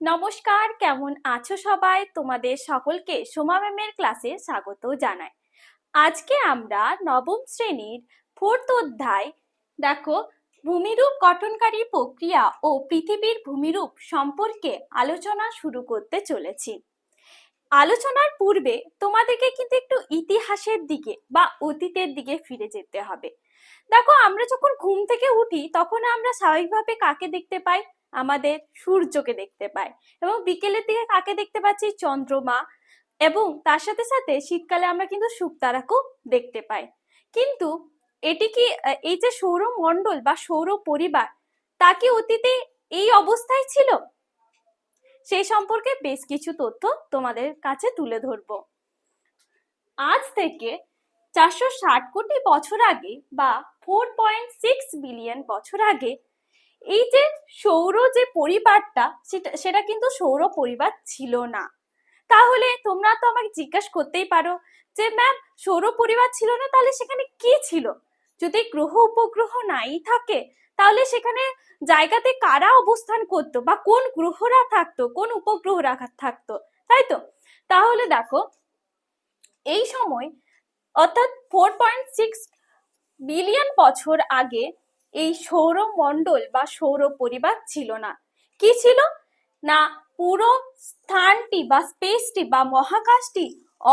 নমস্কার, কেমন আছো সবাই? তোমাদের সকলকে সোমা ম্যামের ক্লাসে স্বাগত জানাই। আজকে আমরা নবম শ্রেণির ফোর্থ অধ্যায়, দেখো, ভূমিরূপ গঠনকারী প্রক্রিয়া ও পৃথিবীর ভূমিরূপ সম্পর্কে আলোচনা শুরু করতে চলেছি। আলোচনার পূর্বে তোমাদেরকে কিন্তু একটু ইতিহাসের দিকে বা অতীতের দিকে ফিরে যেতে হবে। দেখো, আমরা যখন ঘুম থেকে উঠি, তখন আমরা স্বাভাবিকভাবে কাকে দেখতে পাই? আমাদের সূর্যকে দেখতে পাই এবং বিকেলের দিকে কাকে দেখতে পাচ্ছি? চন্দ্রমা। এবং তার সাথে সাথে শীতকালে আমরা কিন্তু শুকতারাকেও দেখতে পাই। কিন্তু এটি কি এই যে সৌরমণ্ডল বা সৌর পরিবার তা কি অতীতে এই অবস্থায় ছিল? সেই সম্পর্কে বেশ কিছু তথ্য তোমাদের কাছে তুলে ধরবো। আজ থেকে চারশো ষাট কোটি বছর আগে বা ফোর পয়েন্ট সিক্স বিলিয়ন বছর আগে এই যে সৌর যে পরিবারটা, সেটা সেটা কিন্তু সৌর পরিবার ছিল না। তাহলে তোমরা তো আমাকে জিজ্ঞাসা করতেই পারো যে, ম্যাম, সৌর পরিবার ছিল না, তাহলে সেখানে কি ছিল? যদি গ্রহ উপগ্রহ নাই থাকে, তাহলে সেখানে জায়গাতে কারা অবস্থান করতো বা কোন গ্রহরা থাকতো, কোন উপগ্রহরা থাকতো? তাই তো? তাহলে দেখো, এই সময় অর্থাৎ ফোর পয়েন্ট সিক্স বিলিয়ন বছর আগে এই সৌরমণ্ডল বা সৌর পরিবার ছিল না। কি ছিল? না, পুরো স্থানটি বা স্পেসটি বা মহাকাশটি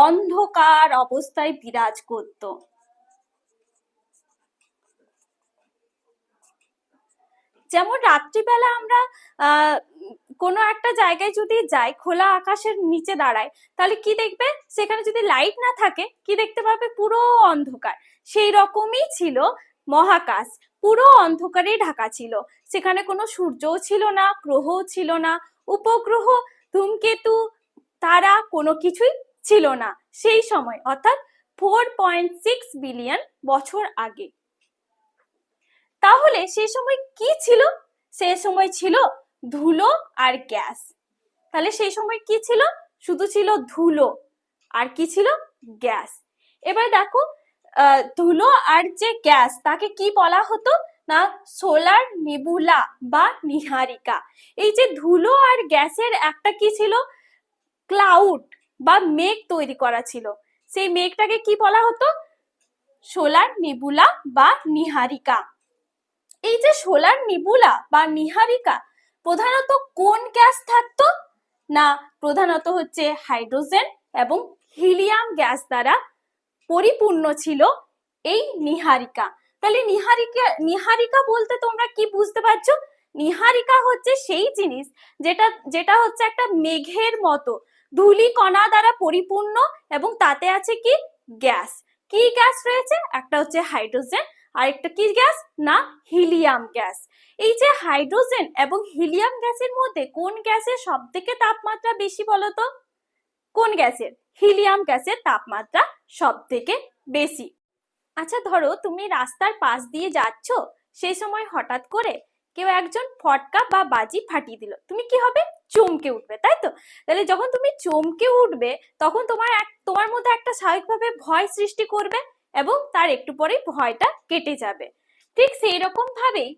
অন্ধকার অবস্থায় বিরাজ করত। যেমন রাত্রিবেলা আমরা কোনো একটা জায়গায় যদি যাই, খোলা আকাশের নিচে দাঁড়াই, তাহলে কি দেখবে? সেখানে যদি লাইট না থাকে, কি দেখতে পাবে? পুরো অন্ধকার। সেই রকমই ছিল মহাকাশ। পুরো অন্ধকারে ঢাকা ছিল। সেখানে কোনো সূর্যও ছিল না, গ্রহও ছিল না, উপগ্রহ, ধূমকেতু, তারা কোনো কিছুই ছিল না সেই সময়, অর্থাৎ ফোর পয়েন্ট সিক্স বিলিয়ন বছর আগে। তাহলে সেই সময় কি ছিল? সেই সময় ছিল ধুলো আর গ্যাস। তাহলে সেই সময় কি ছিল? শুধু ছিল ধুলো, আর কি ছিল? গ্যাস। এবার দেখো ধুলো আর যে গ্যাস, তাকে কি বলা হতো? না, সোলার নেবুলা বা নিহারিকা। এই যে ধুলো আর গ্যাসের একটা কি ছিল? ক্লাউড বা মেঘ তৈরি করা ছিল। সেই মেঘটাকে কি বলা হতো? সোলার নেবুলা বা নিহারিকা। এই যে সোলার নিবুলা বা নিহারিকা প্রধানত কোন গ্যাস থাকতো? না, প্রধানত হচ্ছে হাইড্রোজেন এবং হিলিয়াম গ্যাস দ্বারা পরিপূর্ণ ছিল এই নিহারিকা। তাহলে নিহারিকা নিহারিকা বলতে তোমরা কি বুঝতে পারছ? নিহারিকা হচ্ছে সেই জিনিস যেটা যেটা হচ্ছে একটা মেঘের মতো। ধূলি কণা দ্বারা পরিপূর্ণ এবং তাতে আছে কি? গ্যাস। কি গ্যাস রয়েছে? একটা হচ্ছে হাইড্রোজেন আর একটা কি গ্যাস? না, হিলিয়াম গ্যাস। এই যে হাইড্রোজেন এবং হিলিয়াম গ্যাসের মধ্যে কোন গ্যাসের সব থেকে তাপমাত্রা বেশি বলতো? কোন গ্যাসের? হিলিয়াম গ্যাসের তাপমাত্রা। সব থেকে বেশি। আচ্ছা ধরো তুমি রাস্তার পাশ দিয়ে যাচ্ছ, সেই সময় হঠাৎ করে কেউ একজন ফটকা বা বাজি ফাটিয়ে দিল। তুমি কি হবে? চমকে উঠবে, তাই তো? তাহলে যখন তুমি চমকে উঠবে, তখন তোমার এক, তোমার মধ্যে একটা স্বাভাবিকভাবে ভয় সৃষ্টি করবে এবং তার একটু পরেই ভয়টা কেটে যাবে। ঠিক সেই রকম ভাবেই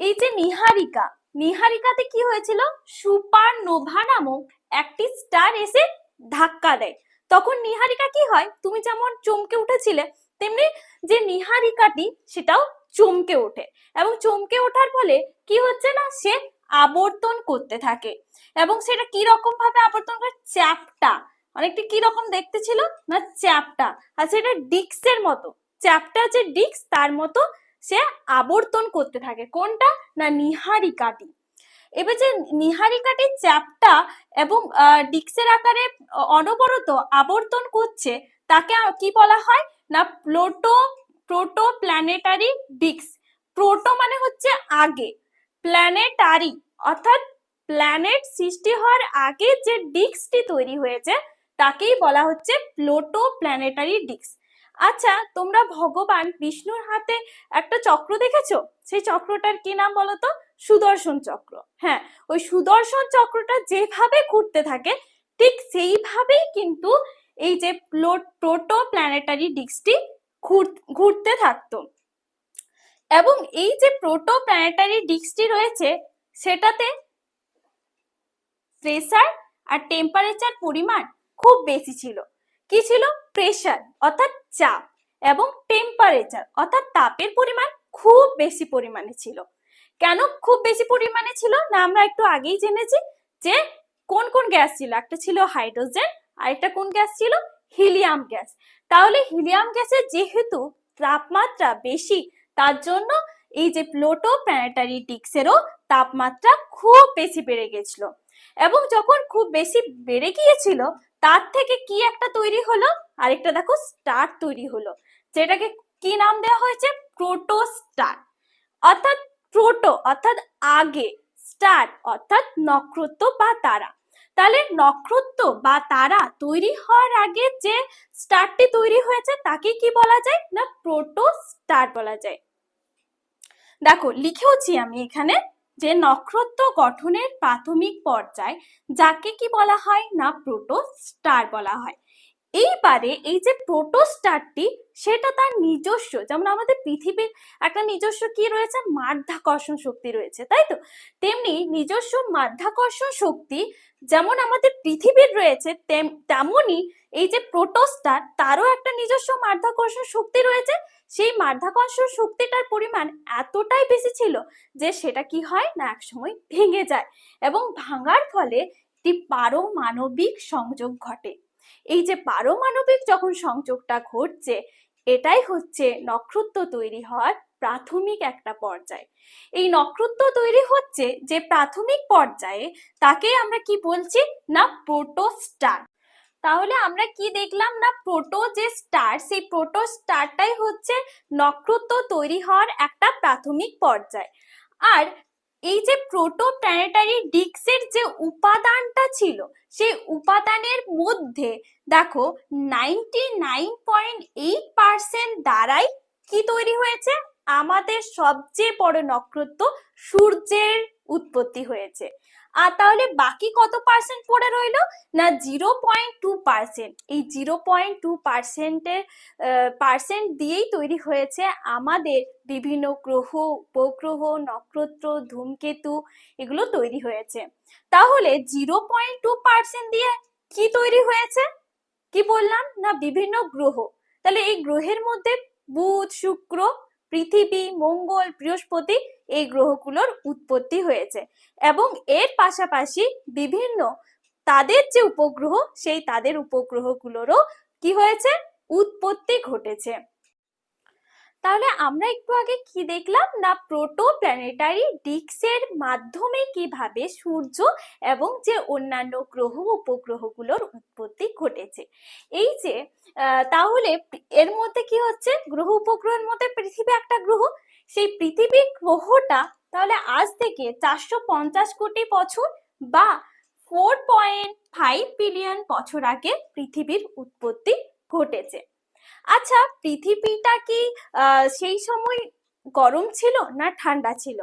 এই যে নিহারিকা, নিহারিকাতে কি হয়েছিল? সুপার নোভা নামক একটি স্টার এসে ধাক্কা দেয়। তখন নিহারিকা কি হয়? তুমি যেমন চমকে উঠেছিলে, তেমনি যে নিহারিকাটি সেটাও চমকে ওঠে। এবং চমকে ওঠার ফলে কি হচ্ছে না? সে আবর্তন করতে থাকে। এবং সেটা কি রকম ভাবে আবর্তন করে? চ্যাপটা। অনেকটা কি রকম দেখতে ছিল? না, চ্যাপটা। আর সেটা ডিক্সের মতো। চ্যাপটা যে ডিক্স তার মতো সে আবর্তন করতে থাকে। কোনটা? না, নিহারিকাটি। এবার যে নিহারিকাটির চ্যাপটা এবং ডিক্সের আকারে অনবরত আবর্তন করছে, তাকে কি বলা হয়? না, proto proto planetary disks. Proto মানে হচ্ছে আগে। প্ল্যানেটারি অর্থাৎ প্ল্যানেট সৃষ্টি হওয়ার আগে যে ডিস্কটি তৈরি হয়েছে, তাকেই বলা হচ্ছে প্লোটো প্ল্যানেটারি ডিস্ক আচ্ছা তোমরা ভগবান বিষ্ণুর হাতে একটা চক্র দেখেছ? সেই চক্রটার কি নাম বলো তো? সুদর্শন চক্র। হ্যাঁ ওই সুদর্শন চক্রটা যেভাবে ঘুরতে থাকে, ঠিক সেইভাবেই কিন্তু এই যে প্রোটো প্ল্যানেটারি ডিস্কটি ঘুরতে থাকতো। এবং এই যে প্রোটো প্ল্যানেটারি ডিস্কটি রয়েছে, সেটাতে প্রেসার আর টেম্পারেচার পরিমাণ খুব বেশি ছিল। কি ছিল? প্রেসার, অর্থাৎ চাপ, এবং টেম্পারেচার, অর্থাৎ তাপের পরিমাণ খুব বেশি পরিমাণে ছিল। কেন খুব বেশি পরিমাণে ছিল না আমরা একটু আগেই জেনেছি যে কোন কোন গ্যাস ছিল? একটা ছিল হাইড্রোজেন আর একটা কোন গ্যাস ছিল? Helium gas. তাহলে হিলিয়াম গ্যাসের যেহেতু তাপমাত্রা বেশি, তার জন্য এই যে প্লোটো প্ল্যানেটারি ডিক্সেরও তাপমাত্রা খুব বেশি বেড়ে গেছিল। এবং যখন খুব বেশি বেড়ে গিয়েছিল, তার থেকে কি একটা তৈরি হলো? আরেকটা দেখো, স্টার তৈরি হলো, যেটাকে কি নাম দেওয়া হয়েছে? প্রোটোস্টার। অর্থাৎ প্রোটো অর্থাৎ আগে স্টার অর্থাৎ নক্ষত্র বা তারা। তাহলে নক্ষত্র বা তারা তৈরি হওয়ার আগে যে স্টারটি তৈরি হয়েছে তাকে কি বলা যায়? না প্রোটো স্টার বলা যায়। দেখো, লিখেওছি আমি এখানে যে নক্ষত্র গঠনের প্রাথমিক পর্যায় যাকে কি বলা হয়? না প্রোটো স্টার বলা হয়। এইবারে এই যে প্রোটোস্টারটি সেটা তার নিজস্ব। যেমন আমাদের পৃথিবীর একটা নিজস্ব কি রয়েছে? মাধ্যাকর্ষণ শক্তি রয়েছে, তাই তো? তেমনি নিজস্ব মাধ্যাকর্ষণ শক্তি যেমন আমাদের পৃথিবীর রয়েছে, তেম- তেমনই এই যে প্রোটোস্টার তারও একটা নিজস্ব মাধ্যাকর্ষণ শক্তি রয়েছে। সেই মাধ্যাকর্ষণ শক্তিটার পরিমাণ এতটাই বেশি ছিল যে সেটা কি হয়? না, একসময় ভেঙে যায় এবং ভাঙার ফলে একটি পারমাণবিক সংযোগ ঘটে। এই যে পারমাণবিক যখন সংযোগটা ঘটছে, এটাই হচ্ছে নক্ষত্র তৈরি হওয়ার প্রাথমিক একটা পর্যায়। এই নক্ষত্র তৈরি হচ্ছে যে প্রাথমিক পর্যায়ে তাকে আমরা কি বলছি? না প্রোটোস্টার তাহলে আমরা কি দেখলাম? না, প্রোটো যে স্টার, সেই প্রোটো স্টারটাই হচ্ছে নক্ষত্র তৈরি হওয়ার একটা প্রাথমিক পর্যায়। আর এই যে প্রোটো প্ল্যানেটারি ডিস্কের যে উপাদানটা ছিল, সেই উপাদানের মধ্যে দেখো ninety nine point eight percent দ্বারাই কি তৈরি হয়েছে? আমাদের সবচেয়ে বড় নক্ষত্র সূর্যের উৎপত্তি হয়েছে। আর তাহলে বাকি কত পার্সেন্ট পড়ে রইল? না জিরো পয়েন্ট টু পার্সেন্ট এই জিরো পয়েন্ট টু পার্সেন্টের পার্সেন্ট দিয়েই তৈরি হয়েছে আমাদের বিভিন্ন গ্রহ, উপগ্রহ, নক্ষত্র, ধূমকেতু, এগুলো তৈরি হয়েছে। তাহলে জিরো পয়েন্ট টু পার্সেন্ট দিয়ে কি তৈরি হয়েছে? কি বললাম? না, বিভিন্ন গ্রহ। তাহলে এই গ্রহের মধ্যে বুধ, শুক্র পৃথিবী, মঙ্গল, বৃহস্পতি এই গ্রহগুলোর উৎপত্তি হয়েছে এবং এর পাশাপাশি বিভিন্ন তাদের যে উপগ্রহ, সেই তাদের উপগ্রহগুলোরও কি হয়েছে? উৎপত্তি ঘটেছে। তাহলে আমরা একটু আগে কি দেখলাম? না প্রোটো প্ল্যানেটারি ডিক্সের মাধ্যমে কীভাবে সূর্য এবং যে অন্যান্য গ্রহ উপগ্রহগুলোর উৎপত্তি ঘটেছে। এই যে তাহলে এর মধ্যে কি হচ্ছে? গ্রহ উপগ্রহের মধ্যে পৃথিবী একটা গ্রহ। সেই পৃথিবী গ্রহটা তাহলে আজ থেকে চারশো পঞ্চাশ কোটি বছর বা ফোর পয়েন্ট ফাইভ বিলিয়ন বছর আগে পৃথিবীর উৎপত্তি ঘটেছে। আচ্ছা পৃথিবীটা কি সেই সময় গরম ছিল না ঠান্ডা ছিল?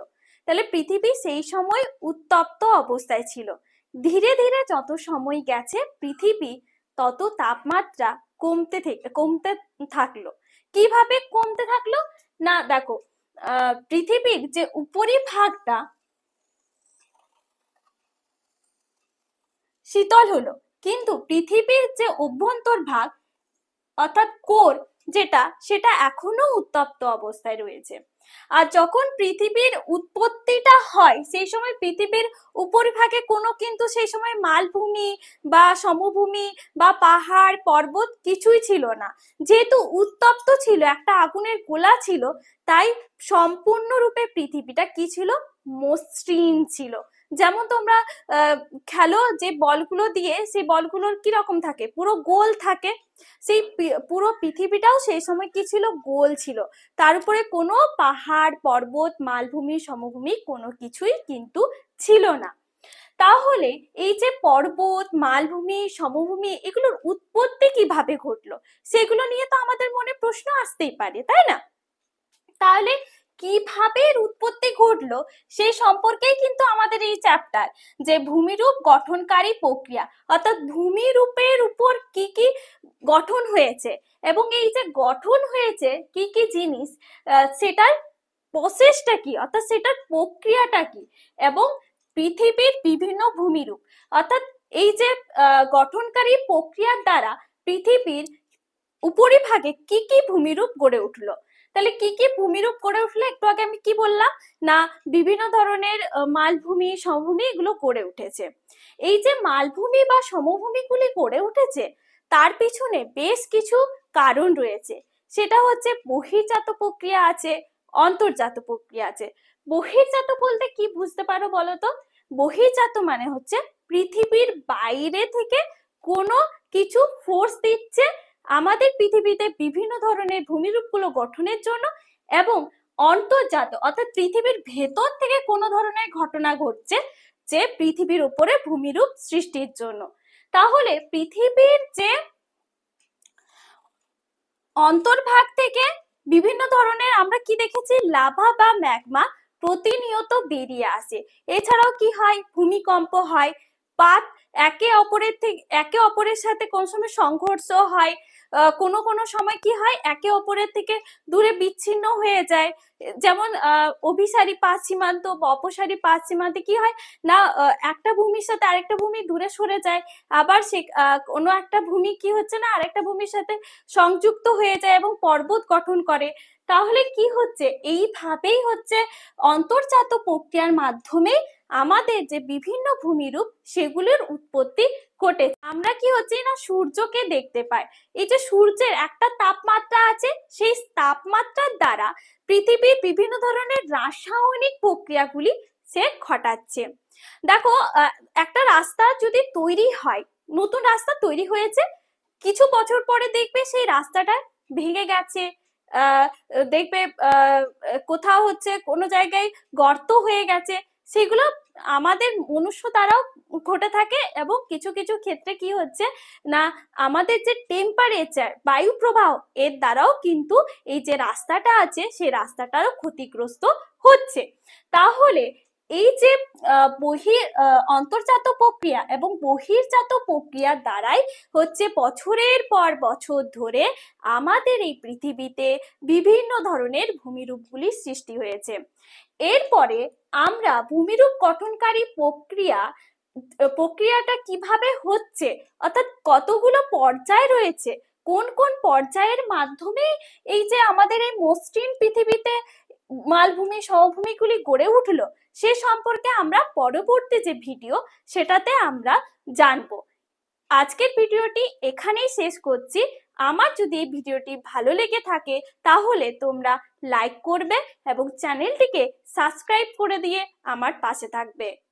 তাহলে পৃথিবী সেই সময় উত্তপ্ত অবস্থায় ছিল। ধীরে ধীরে যত সময় গেছে, পৃথিবী তত তাপমাত্রা কমতে থেকে কমতে থাকল। কীভাবে কমতে থাকল? না, দেখো পৃথিবীর যে উপরি ভাগটা শীতল হলো, কিন্তু পৃথিবীর যে অভ্যন্তর ভাগ অর্থাৎ কোর, যেটা, সেটা এখনও উত্তপ্ত অবস্থায় রয়েছে। আর যখন পৃথিবীর উৎপত্তিটা হয়, সেই সময় পৃথিবীর উপরিভাগে কোনো কিন্তু সেই সময় মালভূমি বা সমভূমি বা পাহাড়, পর্বত কিছুই ছিল না। যেহেতু উত্তপ্ত ছিল, একটা আগুনের গোলা ছিল, তাই সম্পূর্ণরূপে পৃথিবীটা কি ছিল? মসৃণ ছিল। যেমন তোমরা খেলো যে বলগুলো দিয়ে, সেই বলগুলোর কি রকম থাকে? পুরো গোল থাকে সেই পুরো পৃথিবীটাও সেই সময় কি ছিল? গোল ছিল। তার উপরে কোনো পাহাড়, পর্বত, মালভূমি, সমভূমি কোনো কিছুই কিন্তু ছিল না। তাহলে এই যে পর্বত, মালভূমি, সমভূমি এগুলোর উৎপত্তি কীভাবে ঘটলো? সেগুলো নিয়ে তো আমাদের মনে প্রশ্ন আসতেই পারে, তাই না? তাহলে কীভাবে এর উৎপত্তি ঘটলো সেই সম্পর্কেই কিন্তু আমাদের এই চ্যাপ্টার যে ভূমিরূপ গঠনকারী প্রক্রিয়া, অর্থাৎ ভূমিরূপের উপর কি কি গঠন হয়েছে এবং এই যে গঠন হয়েছে কি কি জিনিস সেটার প্রসেসটা কি, অর্থাৎ সেটার প্রক্রিয়াটা কি এবং পৃথিবীর বিভিন্ন ভূমিরূপ, অর্থাৎ এই যে গঠনকারী প্রক্রিয়ার দ্বারা পৃথিবীর উপরিভাগে কি কি ভূমিরূপ গড়ে উঠল তাহলে কি কি ভূমিরূপ করে উঠল? একটু আগে আমি কি বললাম? না, বিভিন্ন ধরনের মালভূমি, সমভূমি এগুলো গড়ে উঠেছে। এই যে মালভূমি বা সমভূমিগুলি গড়ে উঠেছে, তার পিছনে বেশ কিছু কারণ রয়েছে। সেটা হচ্ছে বহির্জাত প্রক্রিয়া আছে, অন্তর্জাত প্রক্রিয়া আছে। বহির্জাত বলতে কি বুঝতে পারো বলো তো? বহির্জাত মানে হচ্ছে পৃথিবীর বাইরে থেকে কোনো কিছু ফোর্স দিচ্ছে আমাদের পৃথিবীতে বিভিন্ন ধরনের ভূমিরূপগুলো গঠনের জন্য এবং অন্তর্জাত, অর্থাৎ পৃথিবীর ভেতর থেকে কোনো ধরনের ঘটনা ঘটছে যে পৃথিবীর উপরে ভূমিরূপ সৃষ্টির জন্য। তাহলে পৃথিবীর যে অন্তর্ভাগ থেকে বিভিন্ন ধরনের আমরা কি দেখেছি? লাভা বা ম্যাগমা প্রতিনিয়ত বেরিয়ে আসে। এছাড়াও কি হয়? ভূমিকম্প হয়, পাত একে অপরের থেকে, একে অপরের সাথে কোন সময় সংঘর্ষ হয় কোনো কোনো সময় কি হয়, একে অপরের থেকে দূরে বিচ্ছিন্ন হয়ে যায়। যেমন অভিসারী পাঁচ সীমান্ত বা অপসারী পাঁচ সীমান্তে কি হয়, না একটা ভূমির সাথে আরেকটা ভূমি দূরে সরে যায়, আবার সে কোনো একটা ভূমি কি হচ্ছে না, আরেকটা ভূমির সাথে সংযুক্ত হয়ে যায় এবং পর্বত গঠন করে। তাহলে কি হচ্ছে? এইভাবেই হচ্ছে অন্তর্জাত প্রক্রিয়ার মাধ্যমে আমাদের যে বিভিন্ন ভূমিরূপ সেগুলোর উৎপত্তি ঘটে আমরা কি হচ্ছে না সূর্যকে দেখতে পাই? এই যে সূর্যের একটা তাপমাত্রা আছে, সেই তাপমাত্রার দ্বারা পৃথিবীর বিভিন্ন ধরনের রাসায়নিক প্রক্রিয়াগুলি সে ঘটাচ্ছে। দেখো একটা রাস্তা যদি তৈরি হয়, নতুন রাস্তা তৈরি হয়েছে, কিছু বছর পরে দেখবে সেই রাস্তাটা ভেঙে গেছে। দেখবে কোথাও হচ্ছে কোনো জায়গায় গর্ত হয়ে গেছে। সেগুলো আমাদের মনুষ্য দ্বারাও ঘটে থাকে এবং কিছু কিছু ক্ষেত্রে কি হচ্ছে না আমাদের যে টেম্পারেচার বায়ু প্রবাহ এর দ্বারাও কিন্তু এই যে রাস্তাটা আছে সেই রাস্তাটারও ক্ষতিগ্রস্ত হচ্ছে। তাহলে এই যে আহ, বহি অন্তর্জাত প্রক্রিয়া এবং বহির্জাত প্রক্রিয়ার দ্বারাই হচ্ছে বছরের পর বছর ধরে আমাদের এই পৃথিবীতে বিভিন্ন ধরনের ভূমিরূপগুলি সৃষ্টি হয়েছে। এরপরে আমরা ভূমিরূপ গঠনকারী প্রক্রিয়া প্রক্রিয়াটা কীভাবে হচ্ছে, অর্থাৎ কতগুলো পর্যায় রয়েছে, কোন কোন পর্যায়ের মাধ্যমে এই যে আমাদের এই মসৃণ পৃথিবীতে মালভূমি, সমভূমিগুলি গড়ে উঠল, সে সম্পর্কে আমরা পরবর্তী যে ভিডিও সেটাতে আমরা জানব। আজকের ভিডিওটি এখানেই শেষ করছি। আমার যদি এই ভিডিওটি ভালো লেগে থাকে, তাহলে তোমরা লাইক করবে এবং চ্যানেলটিকে সাবস্ক্রাইব করে দিয়ে আমার পাশে থাকবে।